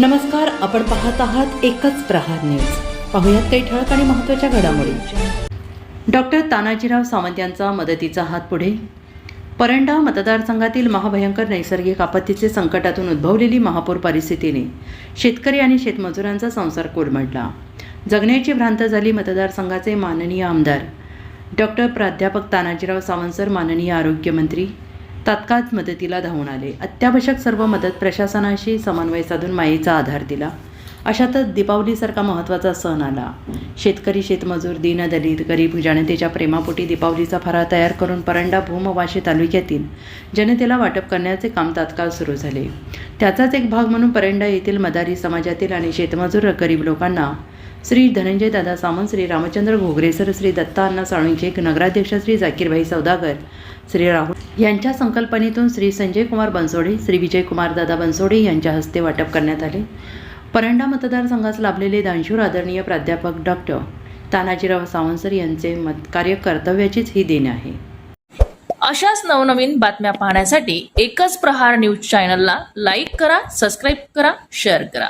नमस्कार आपण पाहत आहात एकच प्रहार न्यूज. पाहुयात काही ठळक आणि महत्त्वाच्या घडामोडी. डॉक्टर तानाजीराव सावंत यांचा मदतीचा हात पुढे. परंडा मतदारसंघातील महाभयंकर नैसर्गिक आपत्तीचे संकटातून उद्भवलेली महापूर परिस्थितीने शेतकरी आणि शेतमजुरांचा संसार कोलमडला. जगण्याची भ्रांत झाली मतदारसंघाचे माननीय आमदार डॉक्टर प्राध्यापक तानाजीराव सावंत सर माननीय आरोग्यमंत्री तात्काळ मदतीला धावून आले. अत्यावश्यक सर्व मदत प्रशासनाशी समन्वय साधून मायेचा आधार दिला. अशातच दीपावलीसारखा महत्त्वाचा सण आला. शेतकरी शेतमजूर दीनदलित गरीब जनतेच्या प्रेमापोटी दीपावलीचा फराळ तयार करून परंडा भूमवाशी तालुक्यातील जनतेला वाटप करण्याचे काम तात्काळ सुरू झाले. त्याचाच एक भाग म्हणून परंडा येथील मदारी समाजातील आणि शेतमजूर गरीब लोकांना श्री धनंजय दादा सामंत श्री रामचंद्र घोगरेसर श्री दत्ता अण्णा साळुंखे नगराध्यक्ष श्री जाकीरभाई सौदागर श्री राहुल यांच्या संकल्पनेतून श्री संजय कुमार बनसोडे श्री विजयकुमार दादा बनसोडे यांच्या हस्ते वाटप करण्यात आले. परंडा मतदारसंघास लाभलेले दानशूर आदरणीय प्राध्यापक डॉक्टर तानाजीराव सावंतसर यांचे मत कार्य कर्तव्याचीच ही देण आहे. अशाच नवनवीन बातम्या पाहण्यासाठी एकच प्रहार न्यूज चॅनलला लाईक करा सबस्क्राईब करा शेअर करा.